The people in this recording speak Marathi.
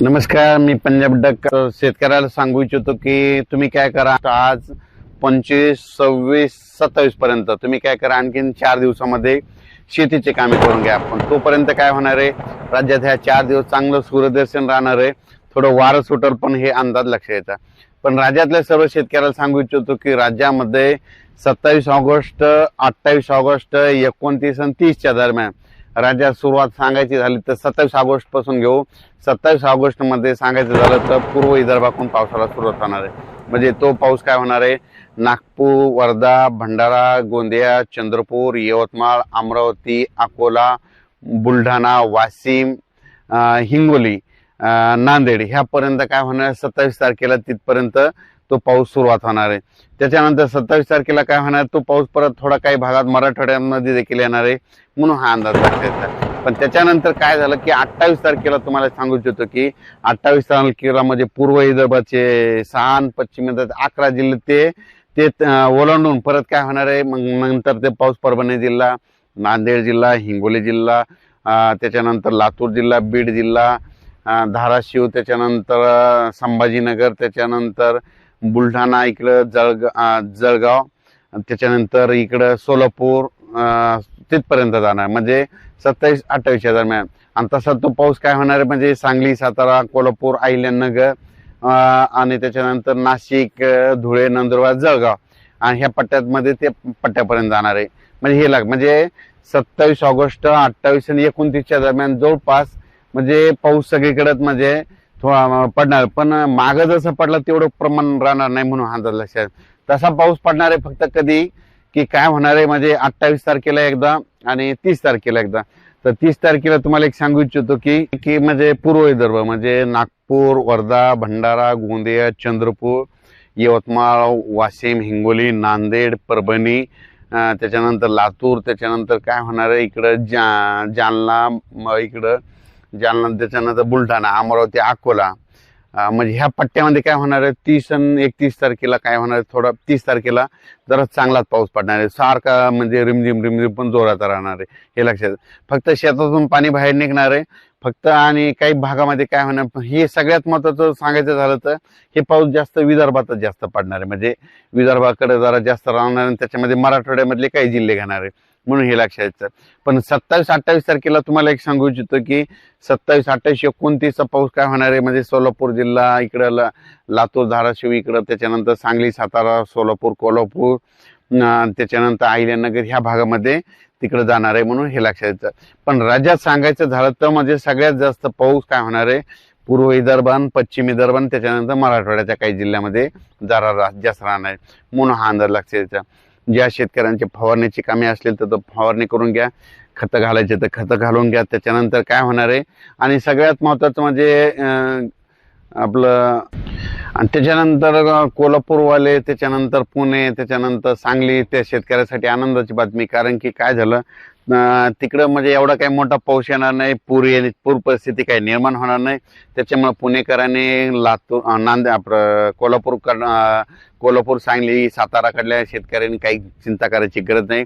नमस्कार मी पंजाब डक. शेतकऱ्याला सांगू इच्छितो की तुम्ही काय करा आज पंचवीस सव्वीस सत्तावीस पर्यंत तुम्ही काय करा आणखीन चार दिवसामध्ये शेतीचे कामे करून घ्या पण तोपर्यंत काय होणार आहे राज्यात ह्या चार दिवस चांगलं सूर्यदर्शन राहणार आहे थोडं वारं सुटल पण हे अंदाज लक्ष येतात पण राज्यातल्या सर्व शेतकऱ्याला सांगू इच्छितो की राज्यामध्ये सत्तावीस ऑगस्ट अठ्ठावीस ऑगस्ट एकोणतीस आणि तीसच्या दरम्यान राज्यात सुरुवात सांगायची झाली तर सत्तावीस ऑगस्टपासून घेऊ. सत्तावीस ऑगस्टमध्ये सांगायचं झालं तर पूर्व विदर्भाकडून पावसाला सुरुवात होणार आहे. म्हणजे तो पाऊस काय होणार आहे? नागपूर वर्धा भंडारा गोंदिया चंद्रपूर यवतमाळ अमरावती अकोला बुलढाणा वाशिम हिंगोली नांदेड. ह्यापर्यंत काय होणार सत्तावीस तारखेला तिथपर्यंत तो पाऊस सुरुवात होणार आहे. त्याच्यानंतर सत्तावीस तारखेला काय होणार तो पाऊस परत थोडा काही भागात मराठवाड्यामध्ये देखील येणार आहे. म्हणून हा अंदाज पण त्याच्यानंतर काय झालं की अठ्ठावीस तारखेला तुम्हाला सांगू इच्छितो की अठ्ठावीस तारखेला म्हणजे पूर्व विदर्भाचे सहा पश्चिम अकरा जिल्हे ते ते ओलांडून परत काय होणार आहे? मग नंतर ते पाऊस परभणी जिल्हा नांदेड जिल्हा हिंगोली जिल्हा त्याच्यानंतर लातूर जिल्हा बीड जिल्हा धाराशिव त्याच्यानंतर संभाजीनगर त्याच्यानंतर बुलढाणा इकडं जळग जळगाव त्याच्यानंतर इकडं सोलापूर तिथपर्यंत जाणार. म्हणजे सत्तावीस अठ्ठावीसच्या दरम्यान आणि तसा तो पाऊस काय होणार आहे? म्हणजे सांगली सातारा कोल्हापूर अहिल्यानगर आणि त्याच्यानंतर नाशिक धुळे नंदुरबार जळगाव. आणि ह्या पट्ट्यामध्ये ते पट्ट्यापर्यंत जाणार आहे. म्हणजे हे लाग म्हणजे सत्तावीस ऑगस्ट अठ्ठावीस आणि एकोणतीसच्या दरम्यान जवळपास म्हणजे पाऊस सगळीकडेच म्हणजे थोडा पडणार. पण मागं जसं पडलं तेवढं प्रमाण राहणार नाही म्हणून हा अंदाज लक्षात तसा पाऊस पडणार आहे फक्त कधी की काय होणार आहे म्हणजे अठ्ठावीस तारखेला एकदा आणि तीस तारखेला एकदा. तर तीस तारखेला तुम्हाला एक सांगू इच्छितो की की म्हणजे पूर्व विदर्भ म्हणजे नागपूर वर्धा भंडारा गोंदिया चंद्रपूर यवतमाळ वाशिम हिंगोली नांदेड परभणी त्याच्यानंतर लातूर त्याच्यानंतर काय होणार आहे इकडं जा जालना इकडं. जालना त्याच्यानंतर बुलढाणा अमरावती अकोला म्हणजे ह्या पट्ट्यामध्ये काय होणार आहे? तीस आणि एकतीस तारखेला काय होणार आहे? थोडा तीस तारखेला जरा चांगलाच पाऊस पडणार आहे. सारखा म्हणजे रिमझिम रिमझिम पण जोरात राहणार आहे. हे लक्षात फक्त शेतातून पाणी बाहेर निघणार आहे. फक्त आणि काही भागामध्ये काय होणार? हे सगळ्यात महत्वाचं सांगायचं झालं तर हे पाऊस जास्त विदर्भातच जास्त पडणार आहे. म्हणजे विदर्भाकडे जरा जास्त राहणार आणि त्याच्यामध्ये मराठवाड्यामधले काही जिल्हे घेणार आहे. म्हणून हे लक्षात येतं. पण सत्तावीस अठ्ठावीस तारखेला तुम्हाला एक सांगू इच्छितो की सत्तावीस अठ्ठावीस एकोणतीसचा पाऊस काय होणार आहे? म्हणजे सोलापूर जिल्हा इकडं ला लातूर धाराशिव इकडं त्याच्यानंतर सांगली सातारा सोलापूर कोल्हापूर त्याच्यानंतर अहिल्यानगर ह्या भागामध्ये तिकडे जाणार आहे म्हणून हे लक्षात येतं. पण राज्यात सांगायचं झालं तर म्हणजे सगळ्यात जास्त पाऊस काय होणार आहे? पूर्व विदर्भान पश्चिम विदर्भान त्याच्यानंतर मराठवाड्याच्या काही जिल्ह्यामध्ये जरा जास्त राहणार आहे. म्हणून हा अंदाज लक्षात येतं. ज्या शेतकऱ्यांची फवारणीची कामे असतील तर तो फवारणी करून घ्या खतं घालायचे तर खतं घालून घ्या त्याच्यानंतर काय होणार आहे? आणि सगळ्यात महत्त्वाचं म्हणजे अं, आपलं आणि त्याच्यानंतर कोल्हापूरवाले त्याच्यानंतर पुणे त्याच्यानंतर सांगली त्या शेतकऱ्यासाठी आनंदाची बातमी. कारण की काय झालं? तिकडं म्हणजे एवढा काही मोठा पाऊस येणार नाही पूर ये पूर परिस्थिती काही निर्माण होणार नाही. त्याच्यामुळे पुणेकरांनी लातूर नांद नांदे आपलं कोल्हापूर कोल्हापूर सांगली साताराकडल्या शेतकऱ्यांनी काही चिंता करायची गरज नाही.